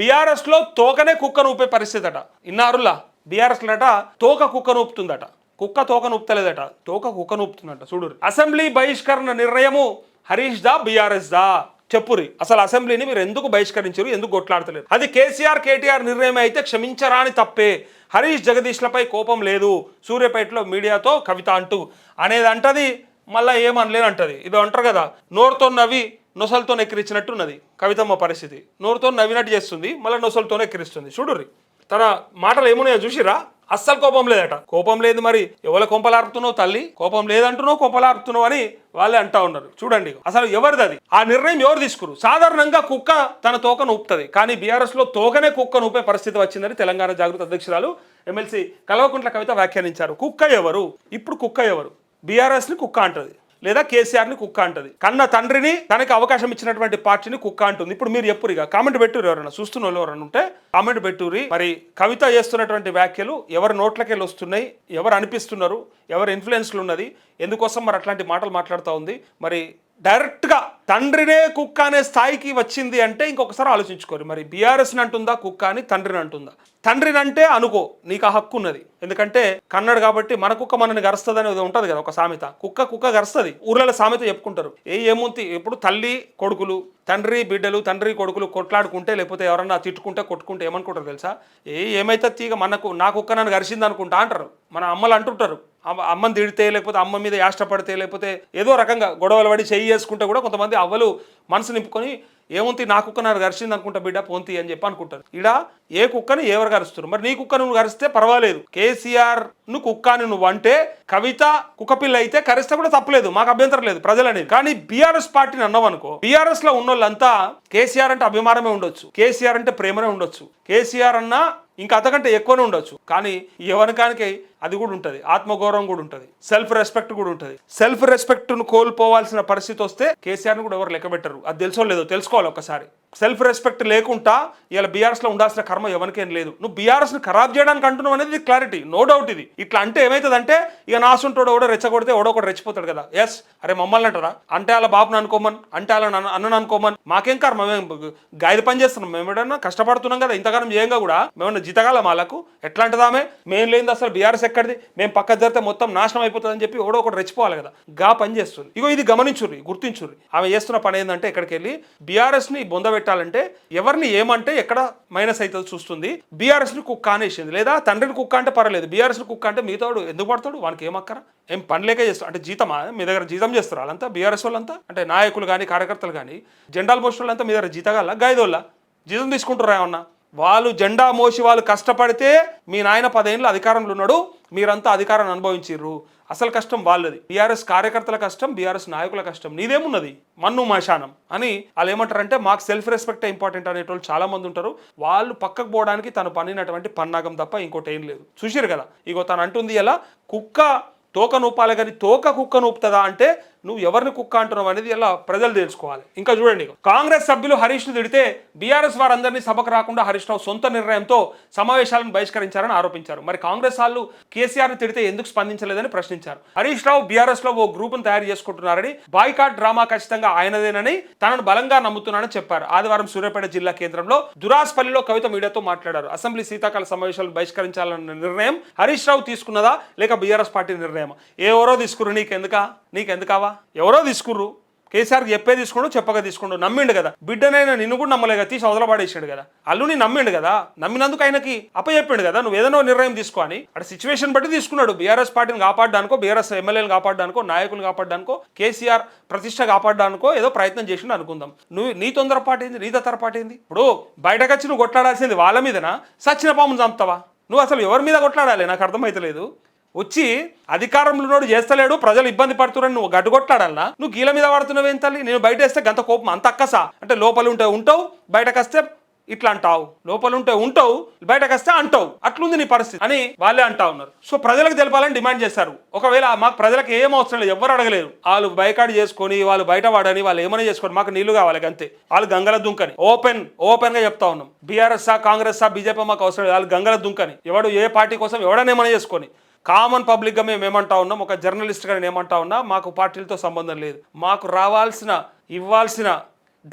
బీఆర్ఎస్లో తోకనే కుక్కను ఊపే పరిస్థితి అట ఇన్నారులా బీఆర్ఎస్ అట తోక కుక్కను ఊపుతుందట కుక్క తోక ఊపుతలేదట తోక కుక్కను ఊపుతుందట చూడు అసెంబ్లీ బహిష్కరణ నిర్ణయము హరీష్ దా బీఆర్ఎస్ దా చెప్పురి అసలు అసెంబ్లీని మీరు ఎందుకు బహిష్కరించారు? ఎందుకు కొట్లాడతలేరు? అది కేసీఆర్ కేటీఆర్ నిర్ణయం అయితే క్షమించరాని తప్పే. హరీష్ జగదీష్లపై కోపం లేదు. సూర్యపేటలో మీడియాతో కవిత అంటూ అనేది అంటది మళ్ళీ ఏమనలేనంటది. ఇది అంటారు కదా నోరుతో నవ్వి నొసలతో ఎక్కిరించినట్టున్నది కవితమ్మ పరిస్థితి. నోరుతో నవ్వినట్టు చేస్తుంది మళ్ళీ నొసలతోనే ఎక్కిరిస్తుంది. చూడుర్రి తన మాటలు ఏమున్నాయో చూసిరా అస్సలు కోపం లేదట. కోపం లేదు మరి ఎవరి కొంపలారుతున్నావు తల్లి? కోపం లేదంటున్నావు కొంపలారుతున్నావు అని వాళ్ళే అంటా ఉన్నారు. చూడండి అసలు ఎవరిది అది? ఆ నిర్ణయం ఎవరు తీసుకురు? సాధారణంగా కుక్క తన తోకను ఊపుతుంది. కానీ బీఆర్ఎస్లో తోకనే కుక్కను ఊపే పరిస్థితి వచ్చిందని తెలంగాణ జాగృత అధ్యక్షురాలు ఎమ్మెల్సీ కల్వకుంట్ల కవిత వ్యాఖ్యానించారు. కుక్క ఎవరు? ఇప్పుడు కుక్క ఎవరు? బీఆర్ఎస్ని కుక్క అంటది. లేదా కేసీఆర్ని కుక్క అంటది. కన్న తండ్రిని తనకి అవకాశం ఇచ్చినటువంటి పార్టీని కుక్క అంటుంది. ఇప్పుడు మీరు ఎప్పుడు ఇక. కామెంట్ పెట్టురు ఎవరైనా చూస్తున్న వాళ్ళు ఎవరైనా ఉంటే కామెంట్ పెట్టురి. మరి కవిత చేస్తున్నటువంటి వ్యాఖ్యలు ఎవరి నోట్లకెళ్ళి వస్తున్నాయి ఎవరు అనిపిస్తున్నారు? ఎవరు ఇన్ఫ్లుయెన్స్లు ఉన్నది? ఎందుకోసం మరి అట్లాంటి మాటలు మాట్లాడుతూ ఉంది? మరి డైరెక్ట్గా తండ్రినే కుక్క అనే స్థాయికి వచ్చింది అంటే ఇంకొకసారి ఆలోచించుకోరు. మరి బీఆర్ఎస్ని అంటుందా కుక్క అని తండ్రిని అంటుందా? తండ్రిని అంటే అనుకో నీకు ఆ హక్కు ఉన్నది. ఎందుకంటే కన్నడు కాబట్టి మన కుక్క మనని గరుస్తుంది అనేది ఉంటుంది కదా ఒక సామెత. కుక్క కుక్క గరుస్తుంది. ఊర్లలో సామెత చెప్పుకుంటారు. ఏ ఏముంది? ఎప్పుడు తల్లి కొడుకులు తండ్రి బిడ్డలు తండ్రి కొడుకులు కొట్లాడుకుంటే లేకపోతే ఎవరన్నా తిట్టుకుంటే కొట్టుకుంటే ఏమనుకుంటారు తెలుసా? ఏ ఏమైతే తీగ మనకు నా కుక్క నన్ను గరిచింది అనుకుంటా అంటారు. మన అమ్మలు అంటుంటారు. అమ్మని తిడితే లేకపోతే అమ్మ మీద యాష్టపడితే లేకపోతే ఏదో రకంగా గొడవలు పడి చేయి చేసుకుంటే కూడా కొంతమంది అవ్వలు మనసు నింపుకొని ఏముంది నా కుక్క నాకు గరిచింది అనుకుంటా బిడ్డ పోంతి అని చెప్పి అనుకుంటారు. ఇడ ఏ కుక్కని ఎవరు గరుస్తారు మరి నీ కుక్క నువ్వు గరిస్తే పర్వాలేదు. కేసీఆర్ను కుక్క అని నువ్వు అంటే కవిత కుక్కపిల్ల అయితే కరిస్తే కూడా తప్పలేదు మాకు అభ్యంతరం లేదు ప్రజలనేది. కానీ బీఆర్ఎస్ పార్టీని అన్నావు అనుకో బీఆర్ఎస్లో ఉన్న వాళ్ళంతా కేసీఆర్ అంటే అభిమానమే ఉండొచ్చు కేసీఆర్ అంటే ప్రేమనే ఉండొచ్చు కేసీఆర్ అన్నా ఇంకా అంతకంటే ఎక్కువనే ఉండొచ్చు. కానీ ఎవరికానికి అది కూడా ఉంటుంది. ఆత్మగౌరవం కూడా ఉంటుంది. సెల్ఫ్ రెస్పెక్ట్ కూడా ఉంటుంది. సెల్ఫ్ రెస్పెక్ట్ను కోల్పోవాల్సిన పరిస్థితి వస్తే కేసీఆర్ కూడా ఎవరు లెక్క పెట్టరు. అది తెలుసో లేదో తెలుసుకోవాలి ఒకసారి. సెల్ఫ్ రెస్పెక్ట్ లేకుండా ఇలా బీఆర్ఎస్లో ఉండాల్సిన కర్మ ఎవరికేం లేదు. నువ్వు బీఆర్ఎస్ను ఖరాబ్ చేయడానికి అంటున్నావు అనేది క్లారిటీ నో డౌట్ ఇది. ఇట్లా అంటే ఏమవుతుందంటే ఇక నాసుంటాడు ఎవడో రెచ్చగొడితే ఎవడో ఒకటి రెచ్చిపోతాడు కదా. ఎస్ అరే మమ్మల్ని అంటారా? అంటే అలా బాబుని అనుకోమని అంటే అలా అన్నను అనుకోమని మాకేం కర్మ? మేము గాయద పని చేస్తున్నాం. మేము ఎడన్నా కష్టపడుతున్నాం కదా ఇంతకాలం చేయంగా కూడా. మేమన్నా జీతగాలం వాళ్ళకు? ఎట్లాంటిదామే? మేము లేనిది అసలు బీఆర్ఎస్ ఎక్కడిది? మేము పక్క జరిగితే మొత్తం నాశనం అయిపోతుందని చెప్పి ఎవడో ఒకటి రెచ్చిపోవాలి కదా. గా పని చేస్తుంది. ఇగో ఇది గమనించుర్రి గుర్తించుర్రి. ఆమె చేస్తున్న పని ఏంటంటే ఇక్కడికి వెళ్ళి బీఆర్ఎస్ని బొంద పెట్టాలంటే ఎవరిని ఏమంటే ఎక్కడ మైనస్ అవుతుంది చూస్తుంది. బీఆర్ఎస్ని కుక్క అనేసింది లేదా తండ్రిని కుక్క అంటే పర్లేదు బీఆర్ఎస్ని కుక్క అంటే మిగతాడు ఎందుకు పడతాడు? వానికి ఏమక్కర ఏం పని లేక అంటే జీతమా? మీ దగ్గర జీతం చేస్తారు వాళ్ళంతా? బీఆర్ఎస్ వాళ్ళంతా? అంటే నాయకులు కానీ కార్యకర్తలు కానీ జెండాల్ పోస్ట్ వాళ్ళంతా మీ దగ్గర జీతగాల గాయదోళ్ళ? జీతం తీసుకుంటారా ఏమన్నా? వాళ్ళు జెండా మోసి వాళ్ళు కష్టపడితే మీ నాయన పదేళ్ళు అధికారంలో ఉన్నాడు మీరంతా అధికారాన్ని అనుభవించిర్రు. అసలు కష్టం వాళ్ళది. బీఆర్ఎస్ కార్యకర్తల కష్టం బీఆర్ఎస్ నాయకుల కష్టం. నీదేమున్నది? మన్ను మశానం అని వాళ్ళు ఏమంటారంటే మాకు సెల్ఫ్ రెస్పెక్ట్ ఇంపార్టెంట్ అనేటోళ్ళు చాలా మంది ఉంటారు. వాళ్ళు పక్కకు పోవడానికి తను పన్నినటువంటి పన్నాగం తప్ప ఇంకోటి ఏం లేదు. చూసారు కదా? ఇగో తను అంటుంది ఎలా? కుక్క తోక నూపాలి కానీ తోక కుక్క నూపుతుందా అంటే నువ్వు ఎవరిని కుక్క అంటున్నావు అనేది ఇలా ప్రజలు తెలుసుకోవాలి. ఇంకా చూడండి కాంగ్రెస్ సభ్యులు హరీష్ను తిడితే బీఆర్ఎస్ వారందరినీ సభకు రాకుండా హరీష్ రావు సొంత నిర్ణయంతో సమావేశాలను బహిష్కరించారని ఆరోపించారు. మరి కాంగ్రెస్ వాళ్ళు కేసీఆర్ను తిడితే ఎందుకు స్పందించలేదని ప్రశ్నించారు. హరీష్ రావు బీఆర్ఎస్లో ఓ గ్రూప్ను తయారు చేసుకుంటున్నారని బాయ్కాట్ డ్రామా ఖచ్చితంగా ఆయనదేనని తనను బలంగా నమ్ముతున్నానని చెప్పారు. ఆదివారం సూర్యాపేట జిల్లా కేంద్రంలో దురాస్పల్లిలో కవిత మీడియాతో మాట్లాడారు. అసెంబ్లీ శీతాకాల సమావేశాలను బహిష్కరించాలన్న నిర్ణయం హరీష్ రావు తీసుకున్నదా లేక బీఆర్ఎస్ పార్టీ నిర్ణయం ఎవరో తీసుకుర్రు నీకెందుకా? నీకెందుకావా? ఎవరో తీసుకుర్రు. కేసీఆర్కి చెప్పే తీసుకుండు చెప్పగా తీసుకుండు. నమ్మిండు కదా. బిడ్డనైనా నిన్ను కూడా నమ్మలేక తీసి అవతలపడేసాడు కదా. అల్లుని నమ్మిండు కదా. నమ్మినందుకు ఆయనకి అప్పచెప్పిండు కదా. నువ్వు ఏదైనా నిర్ణయం తీసుకో అని. అక్కడ సిచ్యువేషన్ బట్టి తీసుకున్నాడు. బీఆర్ఎస్ పార్టీని కాపాడడానికో బీఆర్ఎస్ ఎమ్మెల్యేలు కాపాడడానికో నాయకులు కాపాడడానికో కేసీఆర్ ప్రతిష్ట కాపాడడానికో ఏదో ప్రయత్నం చేసిండు అనుకుందాం. నువ్వు నీ తొందరపాటు ఏంది? నీ తొందరపాటు ఏంది? ఇప్పుడు బయటకు వచ్చి నువ్వు కొట్లాడాల్సింది వాళ్ళ మీదనా? సచ్చిన పామును చంపుతావా? నువ్వు అసలు ఎవరి మీద కొట్లాడాలి? నాకు అర్థమైతలేదు. వచ్చి అధికారంలో నోడు చేస్తలేడు ప్రజలు ఇబ్బంది పడుతున్నాడు నువ్వు గడ్డుగొట్లాడల్లా నువ్వు గీల మీద పడుతున్నావు ఏం తల్లి? నేను బయట వేస్తే గంత కోపం అంత అక్కసా. అంటే లోపల ఉంటే ఉంటావు బయటకు వస్తే ఇట్లా అంటావు లోపల ఉంటే ఉంటావు బయటకు వస్తే అంటావు. అట్లుంది నీ పరిస్థితి అని వాళ్ళే అంటా ఉన్నారు. సో ప్రజలకు తెలపాలని డిమాండ్ చేస్తారు ఒకవేళ మాకు ప్రజలకు ఏం అవసరం లేదు ఎవరు అడగలేరు. వాళ్ళు బైకాట్ చేసుకొని వాళ్ళు బయట వాడని వాళ్ళు ఏమైనా చేసుకొని మాకు నీళ్ళు కావాలి అంతే. వాళ్ళు గంగల దుంకని. ఓపెన్ ఓపెన్గా చెప్తా ఉన్నాం. బీఆర్ఎస్ కాంగ్రెస్ బీజేపీ మాకు అవసరం లేదు. వాళ్ళు గంగల దుంకని. ఎవడు ఏ పార్టీ కోసం ఎవడనేమైనా ఏమైనా చేసుకొని. కామన్ పబ్లిక్గా మేము ఏమంటా ఉన్నాం? ఒక జర్నలిస్ట్గా నేను ఏమంటా ఉన్నా మాకు పార్టీలతో సంబంధం లేదు. మాకు రావాల్సిన ఇవ్వాల్సిన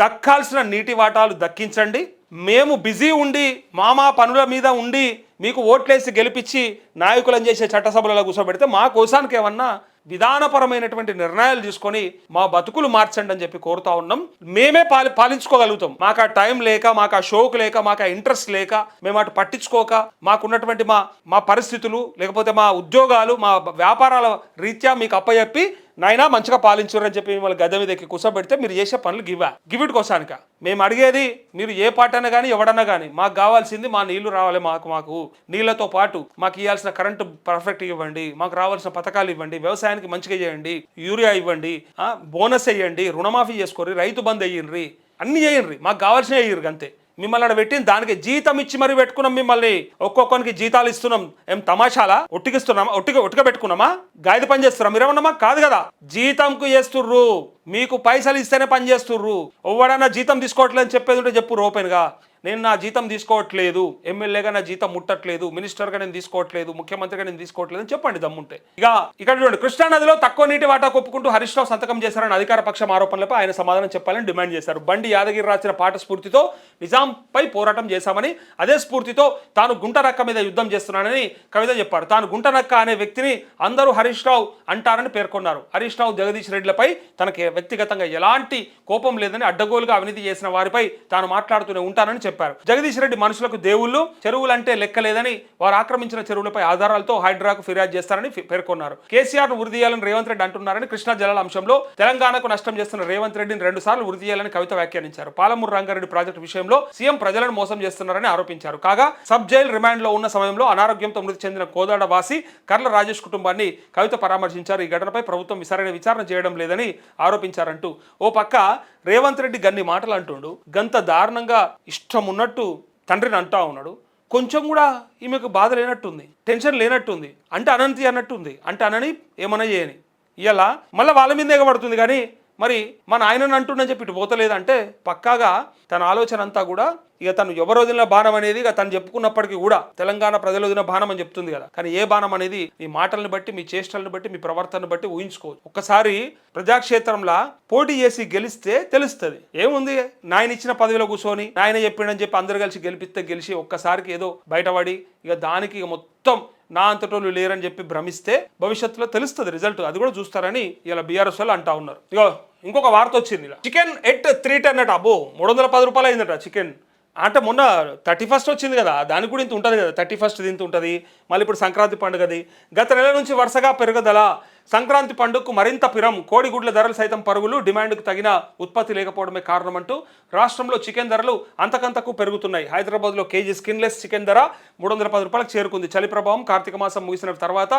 దక్కాల్సిన నీటి వాటాలు దక్కించండి. మేము బిజీ ఉండి మా మా పనుల మీద ఉండి మీకు ఓట్లేసి గెలిపించి నాయకులను చేసే చట్టసభలలో కూర్చోబెడితే మా కోసానికి ఏమన్నా విధానపరమైనటువంటి నిర్ణయాలు తీసుకొని మా బతుకులు మార్చండి అని చెప్పి కోరుతా ఉన్నాం. మేమే పాలి పాలించుకోగలుగుతాం. మాకు ఆ టైం లేక మాకు ఆ షోక్ లేక మాకు ఆ ఇంట్రెస్ట్ లేక మేము అటు పట్టించుకోక మాకున్నటువంటి మా మా పరిస్థితులు లేకపోతే మా ఉద్యోగాలు మా వ్యాపారాల రీత్యా మీకు అప్పచెప్పి నాయన మంచిగా పాలించురని చెప్పి మిమ్మల్ని గద్దె మీద ఎక్కి కూర్చోబెడితే మీరు చేసే పనులు గివ్వా. గివిట్ కోసానిక. మేము అడిగేది మీరు ఏ పాట అయినా కానీ ఎవడన్నా కానీ మాకు కావాల్సింది మా నీళ్ళు రావాలి మాకు మాకు నీళ్ళతో పాటు మాకు ఇవ్వాల్సిన కరెంటు పర్ఫెక్ట్ ఇవ్వండి మాకు రావాల్సిన పథకాలు ఇవ్వండి వ్యవసాయానికి మంచిగా చేయండి యూరియా ఇవ్వండి బోనస్ వేయండి రుణమాఫీ చేసుకోరి రైతు బంద్ అయ్యిండ్రి అన్ని చేయండి మాకు కావాల్సినవి వేయరు అంతే. మిమ్మల్ని అక్కడ పెట్టిన దానికి జీతం ఇచ్చి మరి పెట్టుకున్నాం మిమ్మల్ని. ఒక్కొక్కరికి జీతాలు ఇస్తున్నాం. ఏం తమాషాలా? ఒట్టికిస్తున్నామా? ఒట్టిక ఒట్టిక పెట్టుకున్నామా? గాయద పని చేస్తున్నాం మీరేమన్నామా? కాదు కదా. జీతంకు చేస్తుర్రు. మీకు పైసలు ఇస్తేనే పని చేస్తుర్రు. ఎవడన్నా జీతం తీసుకోవట్లేదు అని చెప్పేది ఉంటే చెప్పు ఓపెన్గా నేను నా జీతం తీసుకోవట్లేదు ఎమ్మెల్యేగా నా జీతం ముట్టట్లేదు మినిస్టర్గా నేను తీసుకోవట్లేదు ముఖ్యమంత్రిగా నేను తీసుకోవట్లేదు అని చెప్పండి దమ్ముంటే. ఇక ఇక్కడ చూడండి కృష్ణానదిలో తక్కువ నీటి వాటా ఒప్పుకుంటూ హరీష్ రావు సంతకం చేశారని అధికార పక్షం ఆరోపణలపై ఆయన సమాధానం చెప్పాలని డిమాండ్ చేశారు. బండి యాదగిరి రాసిన పాట స్ఫూర్తితో నిజాంపై పోరాటం చేశామని అదే స్ఫూర్తితో తాను గుంటనక్క మీద యుద్ధం చేస్తున్నానని కవిత చెప్పారు. తాను గుంటనక్క అనే వ్యక్తిని అందరూ హరీష్ రావు అంటారని పేర్కొన్నారు. హరీష్ రావు జగదీష్ రెడ్డిలపై తనకి వ్యక్తిగతంగా ఎలాంటి కోపం లేదని అడ్డగోలుగా అవినీతి చేసిన వారిపై తాను మాట్లాడుతూనే ఉంటానని చెప్పారు. జగదీష్ రెడ్డి మనుషులకు దేవుళ్ళు చెరువులంటే లెక్క లేదని వారు ఆక్రమించిన చెరువులపై ఆధారాలతో హైడ్రాకు ఫిర్యాదు చేస్తారని పేర్కొన్నారు. కేసీఆర్ను రేవంత్ రెడ్డి అంటున్నారని కృష్ణా జలాల అంశంలో తెలంగాణకు నష్టం చేస్తున్న రేవంత్ రెడ్డిని రెండు సార్లు ఉరిదీయాలని కవిత వ్యాఖ్యానించారు. పాలమూరు రంగారెడ్డి ప్రాజెక్టు విషయంలో సీఎం ప్రజలను మోసం చేస్తున్నారని ఆరోపించారు. కాగా సబ్ జైల్ రిమాండ్లో ఉన్న సమయంలో అనారోగ్యంతో మృతి చెందిన కోదాడ వాసి కర్ల రాజేష్ కుటుంబాన్ని కవిత పరామర్శించారు. ఈ ఘటనపై ప్రభుత్వం విచారణ విచారణ చేయడం లేదని ఆరోపించారంటూ. ఓ పక్క రేవంత్ రెడ్డి గన్ని మాటలు అంటుండు గంత దారుణంగా ఇష్టం ఉన్నట్టు తండ్రిని అంటా ఉన్నాడు. కొంచెం కూడా ఈమెకు బాధ లేనట్టుంది టెన్షన్ లేనట్టుంది అంటే అనంతి అన్నట్టుంది. అంటే అనని ఏమన్నా చేయని ఇలా మళ్ళీ వాళ్ళ మీద ఎగబడుతుంది కానీ మరి మన ఆయనను అంటుండని చెప్పి ఇటు పోతలేదంటే పక్కాగా తన ఆలోచన అంతా కూడా ఇక తను ఎవరు వదిలిన బాణం అనేది ఇక తను చెప్పుకున్నప్పటికీ కూడా తెలంగాణ ప్రజలు వదిలిన బాణం అని చెప్తుంది కదా. కానీ ఏ బాణం అనేది మీ మాటలను బట్టి మీ చేష్టలను బట్టి మీ ప్రవర్తనను బట్టి ఊహించుకోవచ్చు ఒక్కసారి ప్రజాక్షేత్రంలో పోటీ చేసి గెలిస్తే తెలుస్తుంది. ఏముంది? నాయన ఇచ్చిన పదవిలో కూర్చొని నాయన చెప్పిండని చెప్పి అందరు కలిసి గెలిపిస్తే గెలిచి ఒక్కసారికి ఏదో బయటపడి ఇక దానికి ఇక మొత్తం నా అంతటోళ్ళు లేరని చెప్పి భ్రమిస్తే భవిష్యత్తులో తెలుస్తుంది రిజల్ట్ అది కూడా చూస్తారని ఇలా బీఆర్ఎస్ వాళ్ళు అంటా ఉన్నారు. ఇగో ఇంకొక వార్త వచ్చింది ఇలా. చికెన్ ఎట్ త్రీ టెన్ అట. అబ్బో మూడు వందల పది రూపాయలు అయిందట చికెన్. అంటే మొన్న థర్టీ ఫస్ట్ వచ్చింది కదా దానికి కూడా ఇంత ఉంటుంది కదా థర్టీ ఫస్ట్ ఇంత ఉంటుంది. మళ్ళీ ఇప్పుడు సంక్రాంతి పండుగది. గత నెల నుంచి వరుసగా పెరుగుదల. సంక్రాంతి పండుగకు మరింత పిరం. కోడిగుడ్ల ధరలు సైతం పరుగులు. డిమాండ్కు తగిన ఉత్పత్తి లేకపోవడమే కారణమంటూ రాష్ట్రంలో చికెన్ ధరలు అంతకంతకు పెరుగుతున్నాయి. హైదరాబాద్లో కేజీ స్కిన్లెస్ చికెన్ ధర మూడు వందల పది రూపాయలకు చేరుకుంది. చలి ప్రభావం కార్తీక మాసం ముగిసిన తర్వాత